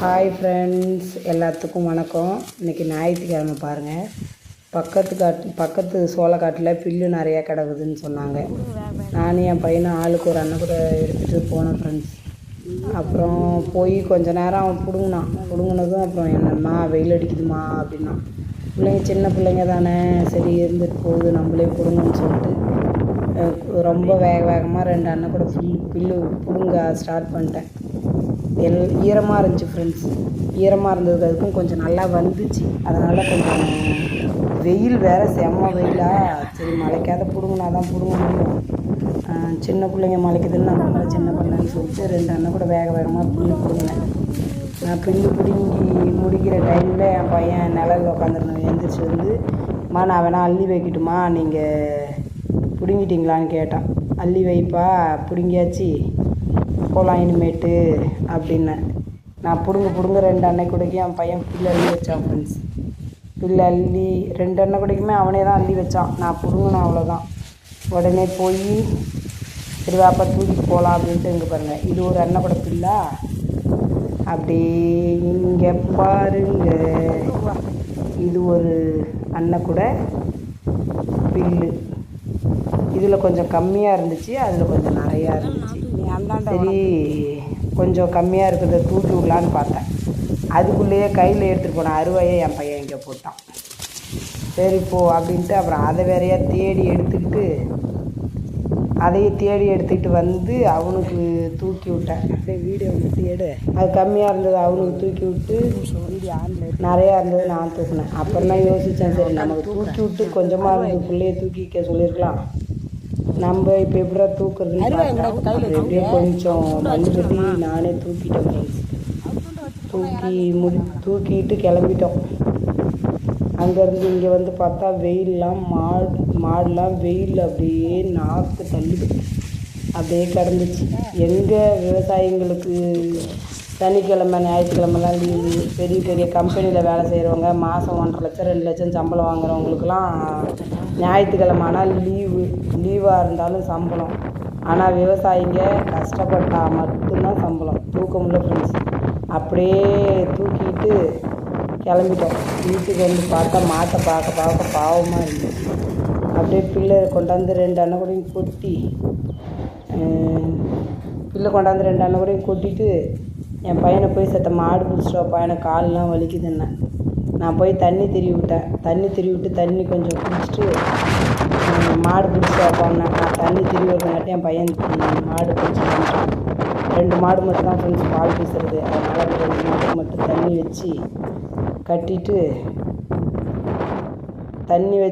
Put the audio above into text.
Hi friends எல்லாத்துக்கும் வணக்கம். இன்றைக்கி ஞாயிற்றுக்கிழமை பாருங்கள் பக்கத்து காட்டு பக்கத்து சோளக்காட்டில் பில்லு நிறையா கிடக்குதுன்னு சொன்னாங்க. நானும் என் பையனும் ஆளுக்கு ஒரு அண்ணன் கூட எடுத்துகிட்டு போனேன் ஃப்ரெண்ட்ஸ் அப்புறம் போய் கொஞ்ச நேரம் அவன் பிடுங்கினான். பிடுங்கினதும் அப்புறம் என்னம்மா வெயில் அடிக்குதுமா அப்படின்னா. பிள்ளைங்க சின்ன பிள்ளைங்க தானே. சரி இருந்துட்டு போகுது. நம்மளே பிடுங்கன்னு சொல்லிட்டு ரொம்ப வேக வேகமாக ரெண்டு அண்ணன் கூட புல் புல்லு பிடுங்க ஸ்டார்ட் பண்ணிட்டேன். எல் ஈரமாக இருந்துச்சு ஃப்ரெண்ட்ஸ் ஈரமாக இருந்ததுக்கு அதுக்கும் கொஞ்சம் நல்லா வந்துச்சு. அதனால் கொஞ்சம் வெயில் வேறு செம்ம வெயிலாக சரி மழைக்காத பிடுங்கினா தான் பிடுங்க முடியும் சின்ன பிள்ளைங்க மலைக்குதுன்னு நம்ம சின்ன பிள்ளைன்னு சொல்லிட்டு ரெண்டு அண்ணன் கூட வேக வேகமாக புல்லு பிடுங்கினேன். நான் புல்லு பிடுங்கி முடிக்கிற டைமில் என் பையன் நிழல்ல உட்காந்துருந்தேன் எழுந்திரிச்சு வந்து அம்மா நான் வேணால் அள்ளி வைக்கட்டுமா நீங்கள் பிடுங்கிட்டீங்களான்னு கேட்டான். அள்ளி வைப்பா பிடுங்கியாச்சு. போகலாம் இனிமேட்டு அப்படின்னேன் நான் பிடுங்க பிடுங்க ரெண்டு அன்னை கூடக்கு என் பையன் புல்லு அள்ளி வச்சான் ஃப்ரெண்ட்ஸ் புல்லு அள்ளி ரெண்டு அன்னை கூடக்குமே அவனே தான் அள்ளி வச்சான். நான் பிடுங்கினேன் அவ்வளோதான் உடனே போய் சரி வாப்பா தூக்கிட்டு போகலாம் அப்படின்ட்டு இங்கே பாருங்கள் இது ஒரு அன்னை கூட பில்லா? அப்படி இங்கே பாருங்க. இது ஒரு அன்னை கூட பில்லு. இதில் கொஞ்சம் கம்மியாக இருந்துச்சு அதில் கொஞ்சம் நிறையா இருந்துச்சு. சரி கொஞ்சம் கம்மியாக இருக்கிறத தூக்கி விடலான்னு பார்த்தேன். அதுக்குள்ளேயே கையில் எடுத்துகிட்டு போன அருவாயை என் பையன் இங்கே போட்டான். சரி போ அப்படின்ட்டு அப்புறம் அதை வேறையா தேடி எடுத்துக்கிட்டு அதையும் தேடி எடுத்துக்கிட்டு வந்து அவனுக்கு தூக்கி விட்டேன். அப்படியே வீடியோ எடுத்து எடு அது கம்மியாக இருந்தது அவனுக்கு தூக்கி விட்டு நிறையா இருந்தது நான் தூக்கினேன். அப்புறம் தான் யோசித்தேன் சரி நமக்கு தூக்கி விட்டு கொஞ்சமாக இருந்தது பிள்ளைய தூக்கிக்க சொல்லியிருக்கலாம். நம்ம இப்போ பார்த்தேன். அப்புறம் எப்படியோ கொஞ்சம் கட்டி நானே தூக்கிட்டேன். தூக்கி முடி தூக்கிட்டு கிளம்பிட்டோம் அங்கேருந்து இங்கே வந்து பார்த்தா வெயிலெலாம் மாடு மாடுலாம் வெயில் அப்படியே நாக்கு தள்ளுது அப்படியே கிடந்துச்சு எங்கே விவசாயிங்களுக்கு சனிக்கிழமை ஞாயிற்றுக்கிழமெல்லாம் லீவு பெரிய பெரிய கம்பெனியில் வேலை செய்கிறவங்க மாதம் ஒன்றரை லட்சம் ரெண்டு லட்சம் சம்பளம் வாங்குறவங்களுக்குலாம் ஞாயிற்றுக்கிழமை ஆனால் லீவு லீவாக இருந்தாலும் சம்பளம். ஆனால் விவசாயிங்க கஷ்டப்பட்டால் மட்டும்தான் சம்பளம். தூக்கம் உள்ள ஃப்ரெண்ட்ஸ் அப்படியே தூக்கிட்டு கிளம்பிட்டோம். வீட்டுக்கு வந்து பார்த்தா மாட்டை பார்க்க பார்க்க பாவமாக இருந்துச்சு. அப்படியே பிள்ளை கொண்டாந்து ரெண்டு அண்ணன் கூடயும் கொட்டி பிள்ளை கொண்டாந்து ரெண்டு அண்ணன் கூடயும் கொட்டிட்டு என் பையனை போய் செத்த மாடு பிடிச்சிட்டு பையனை காலெலாம் கால்லாம் வலிக்குதுன்னு. நான் போய் தண்ணி திருவி விட்டேன். தண்ணி திருவி விட்டு தண்ணி கொஞ்சம் குடிச்சிட்டு மாடு பிடிச்சி வாப்பான்னு நான் தண்ணி திரி விடுறங்காட்டி என் பையன் மாடு பிடிச்சிட்டு ரெண்டு மாடு மட்டும் தான் ஃப்ரெண்ட்ஸ் பால் பீசுறது. அதனால் ரெண்டு மாடு மட்டும் தண்ணி வச்சு கட்டிட்டு தண்ணி வச்சு